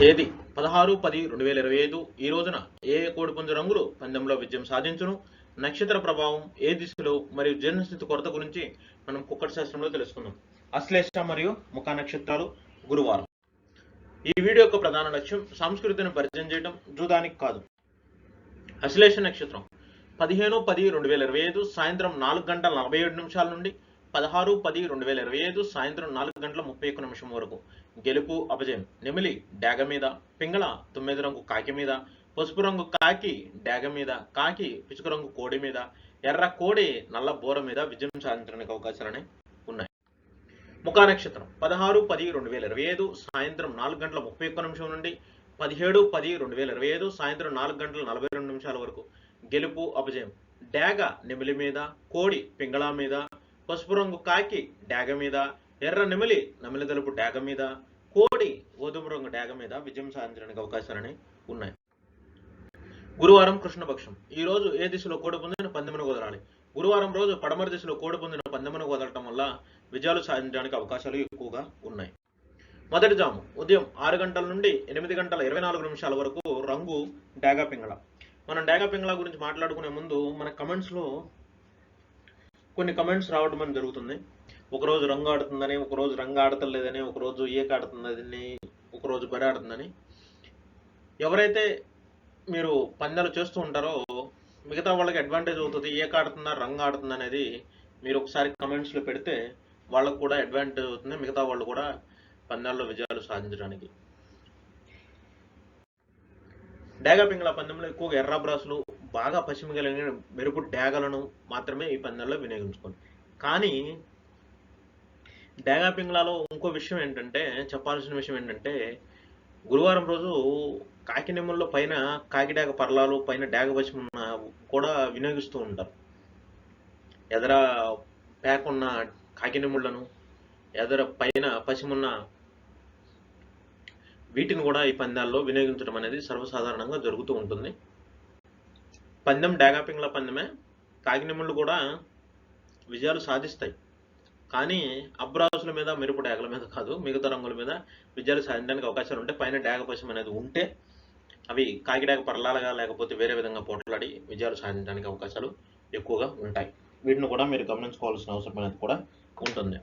తేదీ పదహారు పది రెండు వేల ఇరవై ఐదు. ఈ రోజున ఏ ఏ రంగులు పందెంలో విజయం సాధించును? నక్షత్ర ప్రభావం ఏ దిశలో మరియు జీర్ణస్థితి కొరత గురించి మనం కుక్కటి శాస్త్రంలో తెలుసుకుందాం. అశ్లేష మరియు ముఖ నక్షత్రాలు గురువారం. ఈ వీడియో యొక్క ప్రధాన లక్ష్యం సంస్కృతిని పరిచయం చేయడం జూదానికి కాదు. అశ్లేష నక్షత్రం పదిహేను పది రెండు వేల ఇరవై ఐదు సాయంత్రం నాలుగు గంటల నలభై ఏడు నిమిషాల నుండి పదహారు పది రెండు వేల ఇరవై ఐదు సాయంత్రం నాలుగు గంటల ముప్పై ఒక్క నిమిషం వరకు. గెలుపు అపజయం నెమిలి డాగ మీద. పింగళ తొమ్మిది రంగు కాకి మీద. పసుపు రంగు కాకి డాగ మీద. కాకి పిచుకు రంగు కోడి మీద. ఎర్ర కోడి నల్ల బోర మీద విజయం సాధించడానికి అవకాశాలనే ఉన్నాయి. ముఖా నక్షత్రం పదహారు పది రెండు వేల ఇరవై ఐదు సాయంత్రం నాలుగు గంటల ముప్పై ఒక్క నిమిషం నుండి. పదిహేడు పది రెండు వేల ఇరవై ఐదు సాయంత్రం నాలుగు గంటల నలభై రెండు నిమిషాల వరకు. గెలుపు అపజయం డాగ నెమిలి మీద. కోడి పింగళ మీద. పసుపు రంగు కాకి డాగ మీద ఎర్ర నెమిలి నమిలి తెలుపు డాగ మీద కోడి గోధుమ రంగు డాగ మీద విజయం సాధించడానికి అవకాశాలని ఉన్నాయి. గురువారం కృష్ణపక్షం. ఈ రోజు ఏ దిశలో కోడి పొందిన పందెమును కుదరాలి గురువారం రోజు పడమర దిశలో కోడి పొందిన పందెమును కుదరటం వల్ల విజయాలు సాధించడానికి అవకాశాలు ఎక్కువగా ఉన్నాయి. మొదటి జాము. ఉదయం ఆరు గంటల నుండి ఎనిమిది గంటల ఇరవై నాలుగు నిమిషాల వరకు రంగు డాగా పింగళ. మనం డాగా పింగళ గురించి మాట్లాడుకునే ముందు మన కమెంట్స్లో కొన్ని కమెంట్స్ రావడం అని జరుగుతుంది. ఒకరోజు రంగు ఆడుతుందని ఒకరోజు రంగు ఆడతలేదని ఒకరోజు ఏక ఆడుతుందని ఒకరోజు బరి ఆడుతుందని. ఎవరైతే మీరు పందాలు చేస్తూ ఉంటారో మిగతా వాళ్ళకి అడ్వాంటేజ్ అవుతుంది ఏక ఆడుతుందా రంగు ఆడుతుంది అనేది మీరు ఒకసారి కమెంట్స్లో పెడితే వాళ్ళకు కూడా అడ్వాంటేజ్ అవుతుంది మిగతా వాళ్ళు కూడా పందాల్లో విజయాలు సాధించడానికి. డాగా పింగళ పందెంలో ఎక్కువగా ఎర్ర బ్రాసులు బాగా పశ్చిమ కలిగిన మెరుపు డాగలను మాత్రమే ఈ పందెంలో వినియోగించుకోండి కానీ డ్యాగా పింగ్లాలో ఇంకో విషయం ఏంటంటే చెప్పాల్సిన విషయం ఏంటంటే గురువారం రోజు కాకినెమ్మల్లో పైన కాకిడాగ పర్లాలు పైన డాగ పశ్చిమ కూడా వినియోగిస్తూ ఉంటారు. ఎదర ప్యాక్ ఉన్న ఎదర పైన పశ్చిమున్న వీటిని కూడా ఈ పందాల్లో వినియోగించడం అనేది సర్వసాధారణంగా జరుగుతూ ఉంటుంది. పందెం డాగాపింగ్ల పందెమే కాకినిముళ్ళు కూడా విజయాలు సాధిస్తాయి. కానీ అబ్రాసుల మీద మెరుపు డాగల మీద కాదు మిగతా రంగుల మీద విజయాలు సాధించడానికి అవకాశాలు ఉంటే పైన డాగ అనేది ఉంటే అవి కాకిడాక పరలాలుగా లేకపోతే వేరే విధంగా పోట్లాడి విజయాలు సాధించడానికి అవకాశాలు ఎక్కువగా ఉంటాయి. వీటిని కూడా మీరు గమనించుకోవాల్సిన అవసరం అనేది కూడా ఉంటుంది.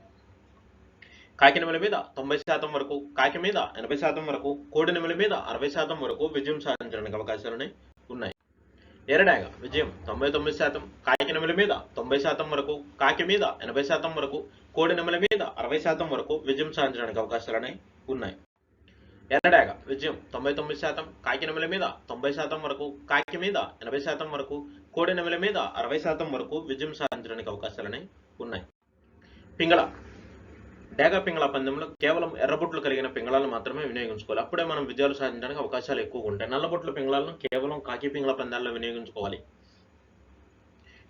కాకి మీద తొంభై శాతం వరకు కాకి మీద ఎనభై శాతం వరకు కోడి నెమలి మీద అరవై శాతం వరకు విజయం సాధించడానికి అవకాశాలు ఉన్నాయి ఎరడాగ విజయం తొంభై తొమ్మిది శాతం కాకి నెమల మీద తొంభై శాతం వరకు కాకి మీద ఎనభై శాతం వరకు కోడి నెమల మీద అరవై శాతం వరకు విజయం సాధించడానికి అవకాశాలనే ఉన్నాయి. ఎర్రడాగ విజయం తొంభై తొమ్మిది శాతం కాకి నెమల మీద తొంభై శాతం వరకు కాకి మీద ఎనభై శాతం వరకు కోడి నెమల మీద అరవై శాతం వరకు విజయం సాధించడానికి అవకాశాలనే ఉన్నాయి. పింగళ డేగా పింగళ పందెంలో కేవలం ఎర్రబొట్లు కలిగిన పింగళాలను మాత్రమే వినియోగించుకోవాలి. అప్పుడే మనం విజయాలు సాధించడానికి అవకాశాలు ఎక్కువగా ఉంటాయి. నల్లబొట్ల పింగళాలను కేవలం కాకి పింగళ పందాల్లో వినియోగించుకోవాలి.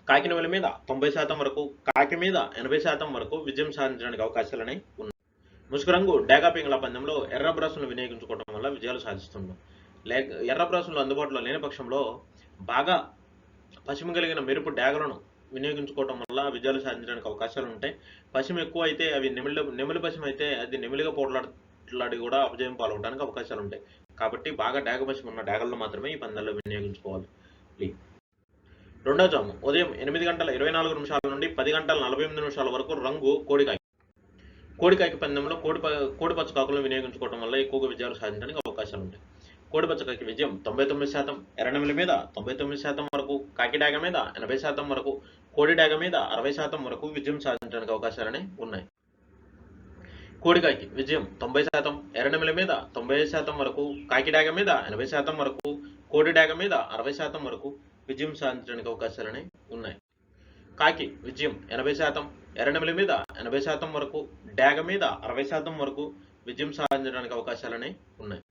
కాకి మీద తొంభై శాతం వరకు కాకి మీద ఎనభై శాతం వరకు విజయం సాధించడానికి అవకాశాలనే ఉన్నాయి. ముసుగు రంగు డేగా పింగళ పందెంలో ఎర్ర బ్రాసులను వినియోగించుకోవడం వల్ల విజయాలు సాధిస్తున్నాం లేక ఎర్ర బ్రాసులు అందుబాటులో లేని పక్షంలో బాగా పశ్చిమ కలిగిన మెరుపు డాగలను వినియోగించుకోవడం వల్ల విజయాలు సాధించడానికి అవకాశాలు ఉంటాయి. పశ్చిమ ఎక్కువ అయితే అవి నెమిలి నెమిలి పశ్చిమ అయితే అది నెమిలిగా పోట్లాడి కూడా అపజయం పాల్గొనడానికి అవకాశాలు ఉంటాయి. కాబట్టి బాగా డాగ పశ్చిమ ఉన్న డాగలను మాత్రమే ఈ పందాల్లో వినియోగించుకోవాలి. రెండో జాము. ఉదయం ఎనిమిది గంటల ఇరవై నాలుగు నిమిషాల నుండి పది గంటల నలభై ఎనిమిది నిమిషాల వరకు రంగు కోడికాయ. కోడికాయకి పందెంలో కోడి కోడి పచ్చకాకులను వినియోగించుకోవడం వల్ల ఎక్కువగా విజయాలు సాధించడానికి అవకాశాలు ఉంటాయి. కోడి పచ్చకాకి విజయం తొంభై తొమ్మిది శాతం ఎర్రనెమిలి మీద తొంభై తొమ్మిది శాతం వరకు కాకి డాగ మీద ఎనభై శాతం వరకు కోడి డాగ మీద అరవై శాతం వరకు విజయం సాధించడానికి అవకాశాలని ఉన్నాయి. కోడికాయకి విజయం తొంభై శాతం ఎర్రనెమిలి మీద తొంభై శాతం వరకు కాకి డాగ మీద ఎనభై శాతం వరకు కోడి డాగ మీద అరవై శాతం వరకు విజయం సాధించడానికి అవకాశాలని ఉన్నాయి. కాకి విజయం ఎనభై శాతం ఎర్రనెమిలి మీద ఎనభై శాతం వరకు డాగ మీద అరవై శాతం వరకు విజయం సాధించడానికి అవకాశాలని ఉన్నాయి.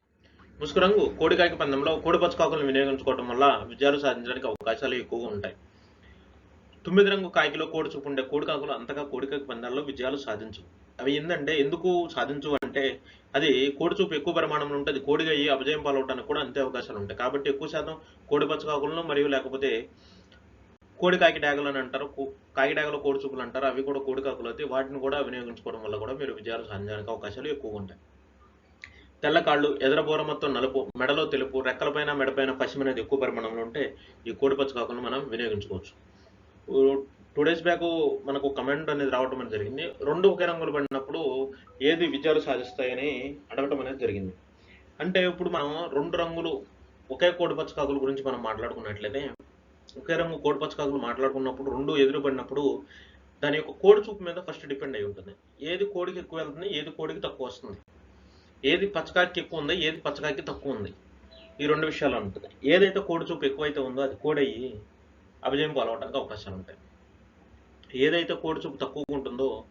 ముసుగు రంగు కోడికాకి పందెంలో కోడి పచ్చకాకులను వినియోగించుకోవడం వల్ల విజయాలు సాధించడానికి అవకాశాలు ఎక్కువగా ఉంటాయి. తొమ్మిది రంగు కాకిలో కోడి చూపు ఉండే కోడికాకులు అంతగా కోడికాకి పందాల్లో విజయాలు సాధించు. అవి ఏంటంటే ఎందుకు సాధించు అంటే అది కోడి చూపు ఎక్కువ పరిమాణంలో ఉంటుంది. కోడిగా అయ్యి అపజయం పాలవడానికి కూడా అంతే అవకాశాలు ఉంటాయి. కాబట్టి ఎక్కువ శాతం కోడి పచ్చకాకులను మరియు లేకపోతే కోడి కాకి అని అంటారు. కో- కాకి కోడి చూపులు అంటారు. అవి కూడా కోడి కాకులు అయితే వాటిని కూడా వినియోగించుకోవడం వల్ల కూడా మీరు విజయాలు సాధించడానికి అవకాశాలు ఎక్కువగా ఉంటాయి. తెల్ల కాళ్ళు ఎదరబోర మొత్తం నలుపు మెడలో తెలుపు రెక్కలపైన మెడపైన పశ్చిమ అనేది ఎక్కువ పరిమాణంలో ఉంటే ఈ కోడిపచ్చ పచ్చకాకులను మనం వినియోగించుకోవచ్చు. టూ డేస్ బ్యాక్ మనకు కమెంట్ అనేది రావటం అనేది జరిగింది. రెండు ఒకే రంగులు పడినప్పుడు ఏది విజయాలు సాధిస్తాయని అడగటం అనేది జరిగింది. అంటే ఇప్పుడు మనం రెండు రంగులు ఒకే కోడి పచ్చకాకుల గురించి మనం మాట్లాడుకున్నట్లయితే ఒకే రంగు కోడి పచ్చకాకులు మాట్లాడుకున్నప్పుడు రెండు ఎదురు పడినప్పుడు దాని యొక్క కోడి చూపు మీద ఫస్ట్ డిపెండ్ అయి ఉంటుంది. ఏది కోడికి ఎక్కువ వెళ్తుంది ఏది కోడికి తక్కువ వస్తుంది. ఏది పచ్చకాకి ఎక్కువ ఉంది ఏది పచ్చకాకి తక్కువ ఉంది. ఈ రెండు విషయాలు ఉంటుంది ఏదైతే కోడి చూపు ఎక్కువైతే ఉందో అది కోడి అయ్యి అభిజయం అవకాశాలు ఉంటాయి. ఏదైతే కోడి చూపు తక్కువగా ఉంటుందో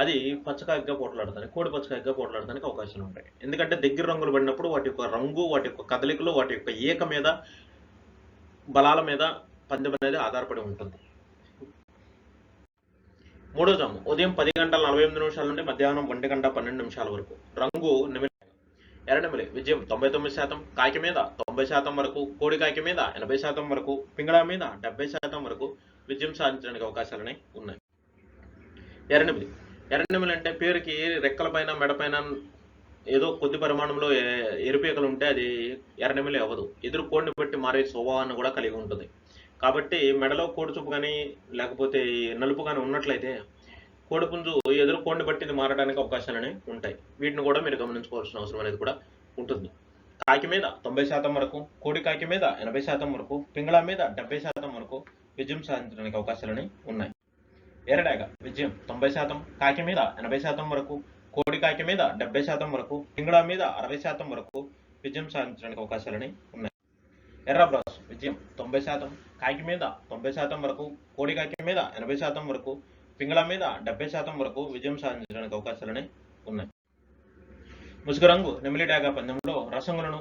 అది పచ్చకాయగా పోట్లాడుతుంది కోడి పచ్చకాయగా పోట్లాడడానికి అవకాశాలు ఉంటాయి. ఎందుకంటే దగ్గర రంగులు పడినప్పుడు వాటి యొక్క రంగు వాటి యొక్క కదలికలు వాటి యొక్క ఏక మీద బలాల మీద పందెం అనేది ఆధారపడి ఉంటుంది. మూడో జాము. ఉదయం పది గంటల నలభై ఎనిమిది నిమిషాల నుండి మధ్యాహ్నం ఒంటి గంట పన్నెండు నిమిషాల వరకు. రంగు ఎర్రనిమిలి విజయం తొంభై తొమ్మిది శాతం కాకి మీద తొంభై శాతం వరకు కోడి కాకి మీద ఎనభై శాతం వరకు పింగళా మీద డెబ్బై శాతం వరకు విజయం సాధించడానికి అవకాశాలనే ఉన్నాయి. ఎర్రనిమిలి. ఎర్రనిమిలి అంటే పేరుకి రెక్కలపైన మెడపైన ఏదో కొద్ది పరిమాణంలో ఎ- ఎరుపేకలు ఉంటే అది ఎర్రనిమిలి అవ్వదు. ఎదురు కోడిని బట్టి మారే స్వభావాన్ని కూడా కలిగి ఉంటుంది. కాబట్టి మెడలో కోడి చూపు కానీ లేకపోతే నలుపు కానీ ఉన్నట్లయితే కోడిపుంజు ఎదురు కోడిని బట్టి మారడానికి అవకాశాలని ఉంటాయి. వీటిని కూడా మీరు గమనించుకోవాల్సిన అవసరం అనేది కూడా ఉంటుంది. కాకి మీద తొంభై శాతం వరకు కోడి కాకి మీద ఎనభై శాతం వరకు పింగళ మీద డెబ్బై శాతం వరకు విజయం సాధించడానికి అవకాశాలని ఉన్నాయి. ఎరడాగ విజయం తొంభై శాతం కాకి మీద ఎనభై శాతం వరకు కోడి కాకి మీద డెబ్బై శాతం వరకు పింగళ మీద అరవై శాతం వరకు విజయం సాధించడానికి అవకాశాలని ఉన్నాయి. ఎర్రబ్రాస్ విజయం తొంభై శాతం కాకి మీద తొంభై శాతం వరకు కోడి కాకి మీద ఎనభై శాతం వరకు పింగళ మీద డెబ్బై శాతం వరకు విజయం సాధించడానికి అవకాశాలని ఉన్నాయి. ముసుగు రంగు నెమిలి డాగా పందెంలో రసంగులను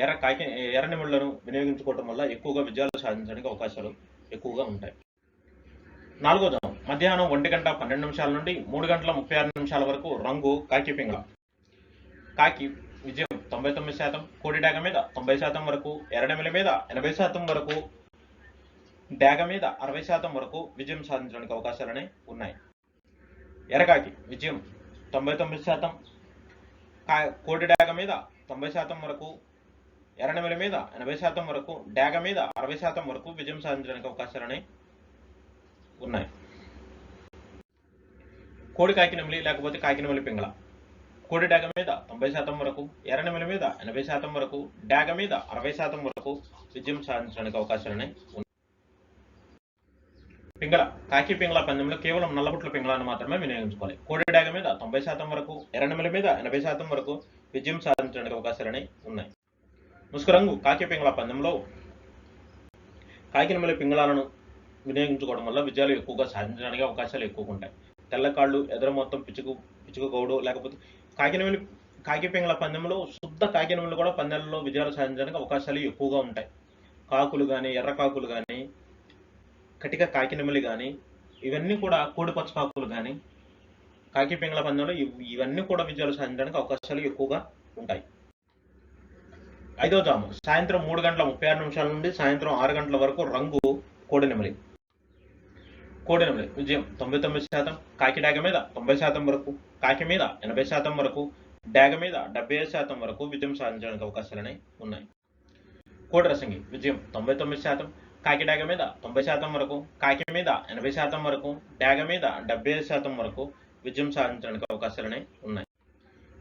ఎర్ర కాకి ఎర్ర నెమిళ్ళను వినియోగించుకోవడం వల్ల ఎక్కువగా విజయాలు సాధించడానికి అవకాశాలు ఎక్కువగా ఉంటాయి. నాలుగో మధ్యాహ్నం ఒంటి గంట పన్నెండు నిమిషాల నుండి మూడు గంటల ముప్పై ఆరు నిమిషాల వరకు రంగు కాకి పింగళ. కాకి విజయం తొంభై తొమ్మిది శాతం కోడి డాగ మీద తొంభై శాతం వరకు ఎర్రడెమిల మీద ఎనభై శాతం వరకు డాగ మీద అరవై శాతం వరకు విజయం సాధించడానికి అవకాశాలని ఉన్నాయి. ఎరగాకి విజయం తొంభై తొమ్మిది శాతం. కోటి కోడి డాగ మీద తొంభై శాతం వరకు ఎర్రనెమిల మీద ఎనభై శాతం వరకు డాగ మీద అరవై శాతం వరకు విజయం సాధించడానికి అవకాశాలని ఉన్నాయి. కోడి కాకినెమిలి లేకపోతే కాకినెమిలి పింగళ. కోడి డాగ మీద తొంభై శాతం వరకు ఎర్రనెమిలి మీద ఎనభై శాతం వరకు డాగ మీద అరవై శాతం వరకు విజయం సాధించడానికి అవకాశాలని ఉన్నాయి. పింగళ కాకి పింగళ పందెంలో కేవలం నల్లబుట్ల పింగళాన్ని మాత్రమే వినియోగించుకోవాలి. కోడి డాగ మీద తొంభై శాతం వరకు ఎర్రనెమిలి మీద ఎనభై శాతం వరకు విజయం సాధించడానికి అవకాశాలని ఉన్నాయి. ముసుకురంగు కాకి పింగళ పందెంలో కాకినెమిలి పింగళాలను వినియోగించుకోవడం వల్ల విజయాలు ఎక్కువగా సాధించడానికి అవకాశాలు ఎక్కువగా ఉంటాయి. తెల్ల కాళ్ళు ఎదురు మొత్తం పిచ్చుకు పిచ్చుకు గౌడు లేకపోతే కాకినెమిలి కాకి పింగళ పందెంలో శుద్ధ కాకినెమిలి కూడా పందెంలో విజయాలు సాధించడానికి అవకాశాలు ఎక్కువగా ఉంటాయి. కాకులు కానీ ఎర్ర కాకులు కానీ కటిక కాకినెమిలి కానీ ఇవన్నీ కూడా కోడి పచ్చ కానీ కాకి పింగళ పందెంలో ఇవన్నీ కూడా విజయాలు సాధించడానికి అవకాశాలు ఎక్కువగా ఉంటాయి. ఐదో జాము. సాయంత్రం మూడు గంటల ముప్పై ఆరు నిమిషాల నుండి సాయంత్రం ఆరు గంటల వరకు రంగు కోడినెమిలి కోడినెమిలి విజయం తొంభై తొమ్మిది శాతం కాకి డాగ మీద తొంభై శాతం వరకు కాకి మీద ఎనభై శాతం వరకు డాగ మీద డెబ్బై ఐదు శాతం వరకు విజయం సాధించడానికి అవకాశాలనే ఉన్నాయి. కోడి రసంగి విజయం తొంభై తొమ్మిది శాతం కాకి డాగ మీద తొంభై శాతం వరకు కాకి మీద ఎనభై శాతం వరకు డాగ మీద డెబ్బై ఐదు శాతం వరకు విజయం సాధించడానికి అవకాశాలని ఉన్నాయి.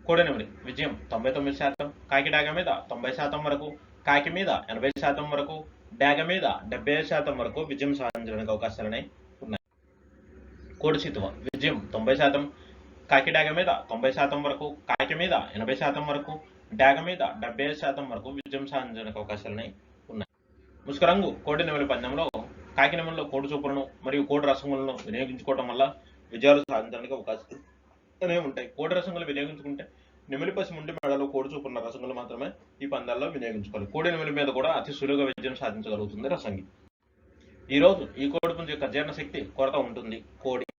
కోడినెమిలి విజయం తొంభై తొమ్మిది శాతం కాకి డాగ మీద తొంభై శాతం వరకు కాకి మీద ఎనభై శాతం వరకు డాగ మీద డెబ్బై ఐదు శాతం వరకు విజయం సాధించడానికి అవకాశాలని ఉన్నాయి. కోడి సితువ విజయం తొంభై శాతం కాకి డాగ మీద తొంభై శాతం వరకు కాకి మీద ఎనభై శాతం వరకు డాగ మీద డెబ్బై ఐదు శాతం వరకు విజయం సాధించడానికి అవకాశాలని ముసుకరంగు కోటి రంగు కోడి నెమలి పందెంలో కాకినెమల్లో కోడి చూపులను మరియు కోడి రసములను వినియోగించుకోవడం వల్ల విజయాలు సాధించడానికి అవకాశాలు ఉంటాయి. కోడి రసంగులు వినియోగించుకుంటే నెమిలి పసి ముండి మెడలో కోడి చూపున్న రసంగులు మాత్రమే ఈ పందాల్లో వినియోగించుకోవాలి. కోడి నెమిలి మీద కూడా అతి సులువుగా విజయం సాధించగలుగుతుంది రసంగి. ఈ రోజు ఈ కోడి పుంజు యొక్క జీర్ణశక్తి కొరత ఉంటుంది. కోడి